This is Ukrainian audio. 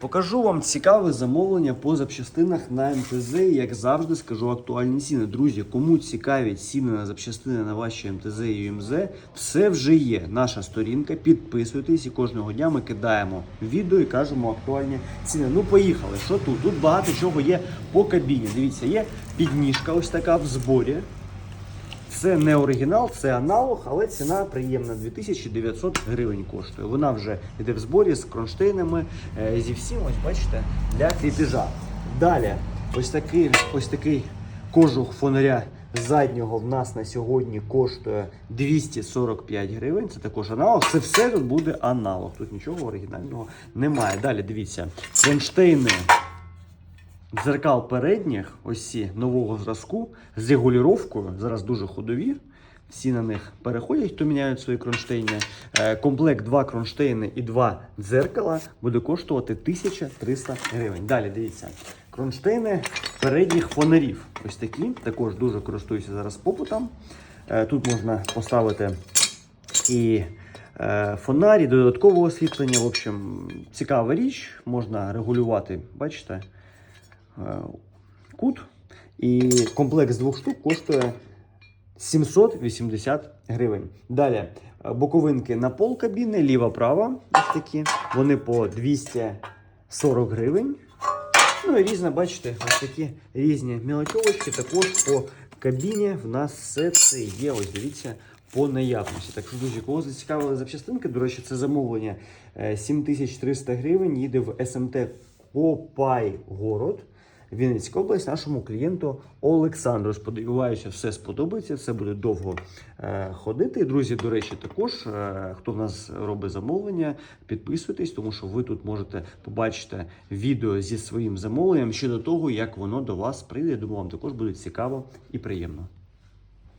Покажу вам цікаве замовлення по запчастинах на МТЗ. Як завжди, скажу актуальні ціни. Друзі, кому цікаві ціни на запчастини на ваші МТЗ і ЮМЗ, все вже є. Наша сторінка. Підписуйтесь і кожного дня ми кидаємо відео і кажемо актуальні ціни. Ну, поїхали. Що тут? Тут багато чого є по кабіні. Дивіться, є підніжка, ось така в зборі. Це не оригінал, це аналог, але ціна приємна 2900 гривень коштує. Вона вже йде в зборі з кронштейнами, е, зі всім, ось бачите, для кріпіжа. Далі, ось такий, ось такий кожух фонаря заднього в нас на сьогодні коштує 245 гривень. Це також аналог. Це все тут буде аналог. Тут нічого оригінального немає. Далі дивіться, кронштейни дзеркал передніх, ось нового зразку з регулюванням, зараз дуже ходові. Всі на них переходять, хто міняють свої кронштейни. Е, Комплект два кронштейни і два дзеркала буде коштувати 1300 гривень. Далі дивіться, кронштейни передніх фонарів. Ось такі, також дуже користуюся зараз попитом. Е, Тут можна поставити і е, фонарі, додаткове освітлення. В общем, цікава річ, можна регулювати, бачите, кут. І комплект з двох штук коштує 780 гривень. Далі е, боковинки на пол кабіни, ліва-права. Ось такі. Вони по 240 гривень. Ну і різне, бачите, ось такі різні мілочовочки. Також по кабіні в нас все це є. Ось дивіться. По наявності. Так що, друзі, кого зацікавили запчастинки, до речі, це замовлення е, 7300 гривень. Їде в СМТ Копай город. Вінницька область нашому клієнту Олександру. Сподіваюся, все сподобається. Все буде довго е, ходити. Друзі, до речі, також е, хто в нас робить замовлення, підписуйтесь, тому що ви тут можете побачити відео зі своїм замовленням щодо того, як воно до вас прийде. Думаю, вам також буде цікаво і приємно.